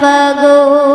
পাগল